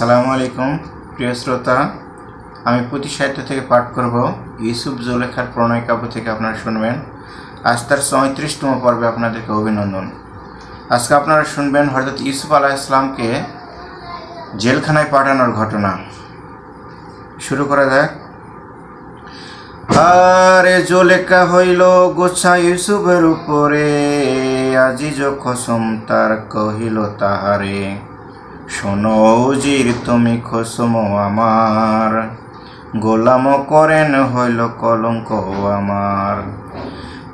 সালামু আলাইকুম, প্রিয় শ্রোতা। আমি পুঁথি সাহিত্য থেকে পাঠ করব। ইউসুফ জুলেখার প্রণয় কাব্য থেকে আপনারা শুনবেন। আজ তার চৌত্রিশতম পর্বে আপনাদেরকে অভিনন্দন। আজকে আপনারা শুনবেন হজরত ইউসুফ আলাহ ইসলামকে জেলখানায় পাঠানোর ঘটনা। শুরু করা যাক। আরে জোলেকা হইল গোছা ইউসুফের উপরে, আজিজ খসম তার কহিল তাহারে। শোনো তুমি খসম আমার। গোলাম করেন হইল কলঙ্ক আমার।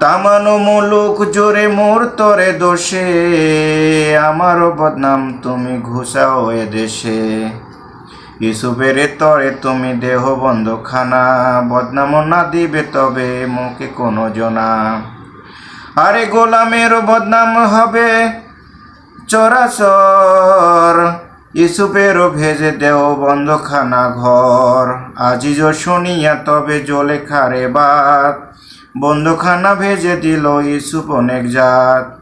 তামানো মুলুক জোরে মোর তরে দোষে। আমারও বদনাম তুমি ঘুষাও এ দেশে। ইসুফের তরে তুমি দেহ বন্ধ খানা বদনাম না দিবে তবে মুখে কোনো জনা। আরে গোলামের বদনাম হবে চরাচর। ইসুফেরও ভেজে দেও বন্ধখানা ঘর। আজিজ শুনিয়া তবে জলে খারে বাত। বন্ধখানা ভেজে দিল ইসুফ অনেক জাত।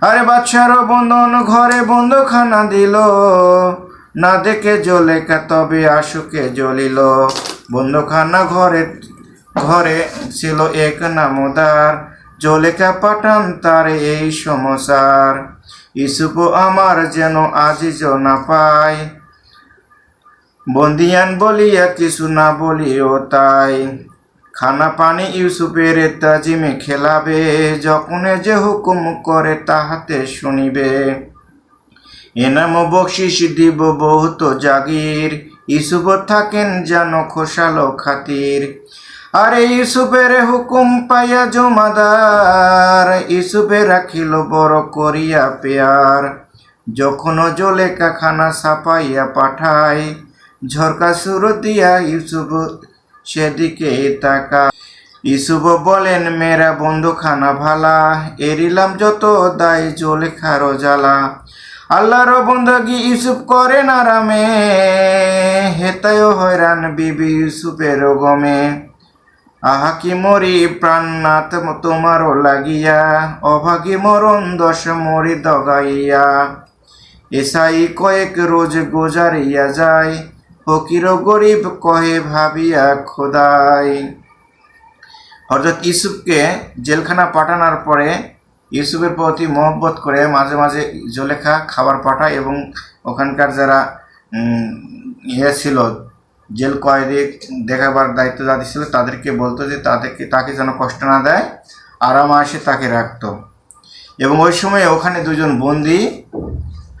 আরে বাচ্চারও বন্ধন ঘরে বন্ধখানা দিল। না দেখে জলেখা তবে আশুকে জ্বলিল। বন্ধখানা ঘরে ঘরে ছিল এক নামদার। জলেখা পাঠান তার এই সমসার। ইসুপ আমার যেন আজিজ না পায় বন্দিয়ান বলিয়া কিছু না বলিও তাই। খানা পানি ইউসুফের তাজিমে খেলাবে, যখনে যে হুকুম করে তাহাতে শুনিবে। এনাম বকশিস দিব বহুত জাগির, ইসুফ থাকেন যেন খোসালো খাতির। আরে ইউসুফের হুকুম পাইয়া জমাদার, ইউসুফে রাখিল বড় করিয়া পেয়ার। যখন জলেকা খানা সাপাইয়া পাঠায়, ঝরকা সুর দিয়া ইউসুফ সেদিকে তাকা ইসুফ বলেন, মেরা বন্ধুখানা ভালা, এরিলাম যত দায় জলেখারও জ্বালা। আল্লাহর বন্ধগি ইউসুফ করেন আরামে হেতায় হয়রান বিবি ইউসুফের গমে। আহা কি মরি প্রাণনাথ তোমারও লাগিয়া, অভাগী মরণ দশ মরি দগাইয়া। এসাই কয়েক রোজ গোজারিয়া যায়, ফকির গরিব কহে ভাবিয়া খোদাই। হজরত ইউসুফকে জেলখানা পাঠানোর পরে ইউসুফের প্রতি মহব্বত করে মাঝে মাঝে জলেখা খাবার পাঠায় এবং ওখানকার যারা ইয়ে ছিল জেল কয়েদি দেখাবার দায়িত্ব যাদের ছিল তাদেরকে বলতো যে তাদেরকে, তাকে যেন কষ্ট না দেয় আরামাসে তাকে রাখতো। এবং ওই সময় ওখানে দুজন বন্দি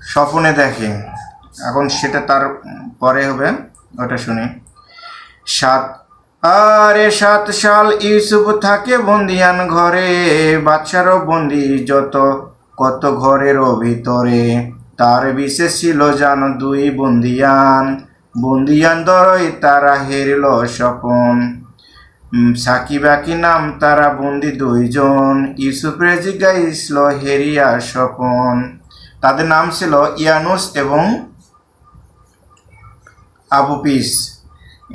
স্বপ্নে দেখে। এখন সেটা তার পরে হবে, ওটা শুনি। সাত, আরে সাত সাল ইউসুফ থাকে বন্দিয়ান ঘরে বাচ্চারও বন্দি যত কত ঘরেরও ভিতরে। তার বিশেষ ছিল যেন দুই বন্দিয়ান। বন্দিয়ান দরই তারা হেরল স্বপন। সাকি বাকি নাম তারা বন্দি দুইজন। ইউসুফরে জিজ্ঞাইছিল হেরিয়া স্বপন। তাদের নাম ছিল ইয়ানুস এবং আবুপিস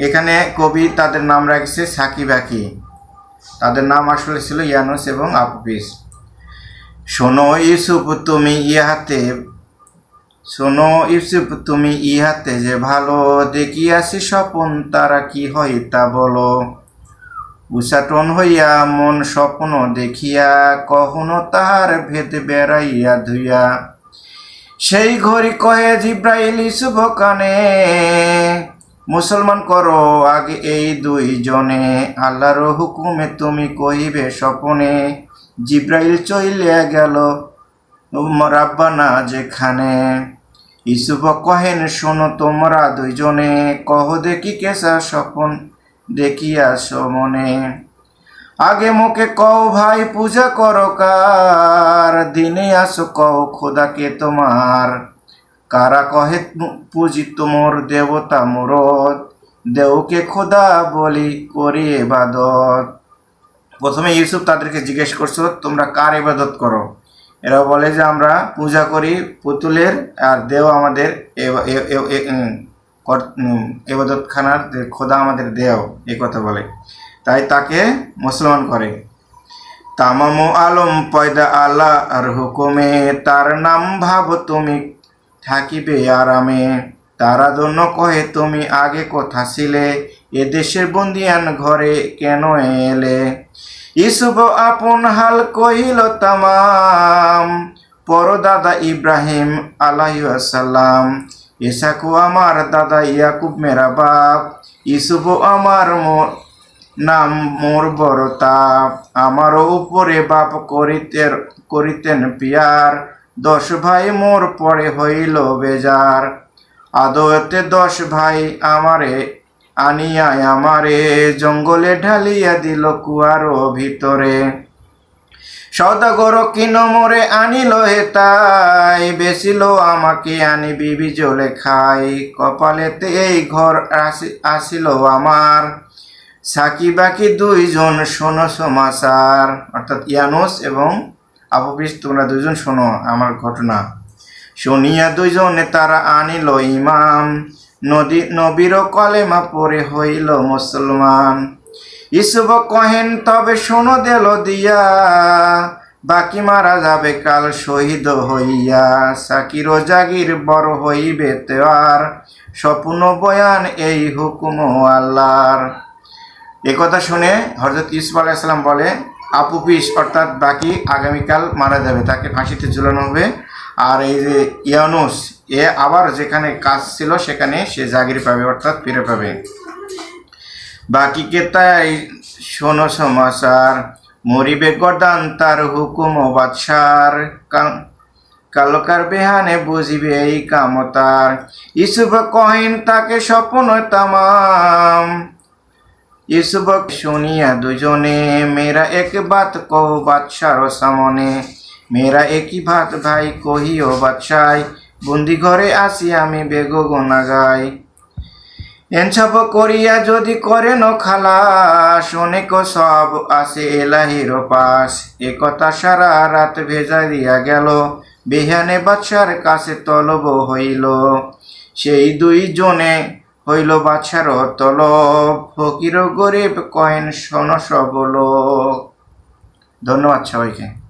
এখানে কবি তাদের নাম রাখছে সাকি বাকি তাদের নাম আসলে ছিল ইয়ানুস এবং আবুপিস শোনো ইউসুফ, তুমি ইহাতে শোনো, ইউসুফ, তুমি ইহাতে যে ভালো দেখিয়াছি স্বপন, তারা কি হয় তা বলো। উষাটন হইয়া মন স্বপ্ন দেখিয়া কখনো তাহার ভেদ বেড়াইয়া ধুইয়া। সেই ঘড়ি কহে, জিব্রাইল শুভ কানে, মুসলমান করো আগে এই দুইজনে আল্লাহর হুকুমে তুমি কহিবে স্বপনে। জিব্রাইল চইলিয়া গেল। রাব্বানা, যেখানে ইসুফ কহেন, শোনো তোমরা দুইজনে, কহ দেখি কেসা স্বপন, দেখিয়াছ মনে। আগে মুখে কও, ভাই, পূজা করো কার? দিনে আসো কও, খোদাকে তোমার। কারা কহে, পুজি তোমর দেবতা মুরত দেওকে খোদা বলি করি এবাদত। প্রথমে ইউসুফ তাদেরকে জিজ্ঞেস করছ, তোমরা কার ইবাদত করো? এরা বলে যে আমরা পূজা করি পুতুলের আর দেও আমাদের এবাদতখানার খোদা আমাদের দেও এ কথা বলে। তাই তাকে মুসলমান করে। তামাম আলম পয়দা আল্লাহ আর হুকুমে, তার নাম ভাব তুমি, থাকিবে আরামে। তারা জন্য কহে, তুমি আগে কোথা ছিলে? এ দেশের বন্দিয়ান ঘরে কেন এলে? ইসুফ আপন হাল কহিল, তামাম। পরদাদা ইব্রাহিম আলাইসাল্লাম ইসাকু আমার দাদা ইয়াকুব মেরা বাপ। ইসুফ আমার মোর নাম মোর বড় তাপ। আমারও উপরে বাপ করিতে করিতেন পিয়ার। দশ ভাই মোর পরে হইল বেজার। আদতে দশ ভাই আমারে আনিয়া আমারে, জঙ্গলে ঢালিয়া দিল কুয়ারো ভিতরে। সদাগর কিন মোরে আনিল হে তাই বেশিল আমাকে আনি বিবি জলে খাই। কপালেতে এই ঘর আসি- আসিল আমার। সাকি বাকি দুইজন শোনো সমাচার। অর্থাৎ ইয়ানুস এবং আবুবিস তোমরা দুজন শোনো আমার ঘটনা। শুনিয়া দুইজনে তারা আনিল ইমাম। নদী নবীর কলেমা পরে হইল মুসলমান। ইসুব কহেন, তবে শোনো দেল দিয়া, বাকি মারা যাবে কাল শহীদ হইয়া। সাকির জাগির বড় হইবে তেওয়ার স্বপ্ন বয়ান এই হুকুম আল্লাহর। এ কথা শুনে হজরত ইসুফ আলাইসাল্লাম বলে, আপু পিস, অর্থাৎ বাকি আগামীকাল মারা যাবে। তাকে ফাঁসিতে ঝুলানো হবে। আর এই যে ইয়ানুস এ আবার যেখানে কাজ ছিল, সেখানে সে জাগির পাবে, অর্থাৎ ফিরে পাবে। বাকিকে তাই শোনো সমাচার, মরিবে গদান তার হুকুম ও বাদশার কালকার বেহানে বুঝিবে এই কামতার ইসুফ কহিন, তাকে স্বপ্ন তামাম। ইসুফ শুনিয়া দুজনে মেরা এক বাত কহ বাদশার সামনে। মেরা একই ভাত ভাই, কহিও বাদশাই বন্দি ঘরে আসি আমি বেগ গোনা গাই এনছাপ করিয়া যদি করেন খালাস, অনেক সব আসে এলাহির পাশ। এ কথা সারা রাত ভেজা দিয়া গেল, বেহানে বাদশার কাছে তলব হইল। সেই দুই জনে হইল বাদশার তলব। ফকির গরিব কয়েন শোন সবল ধন্যবাদ সবাইকে।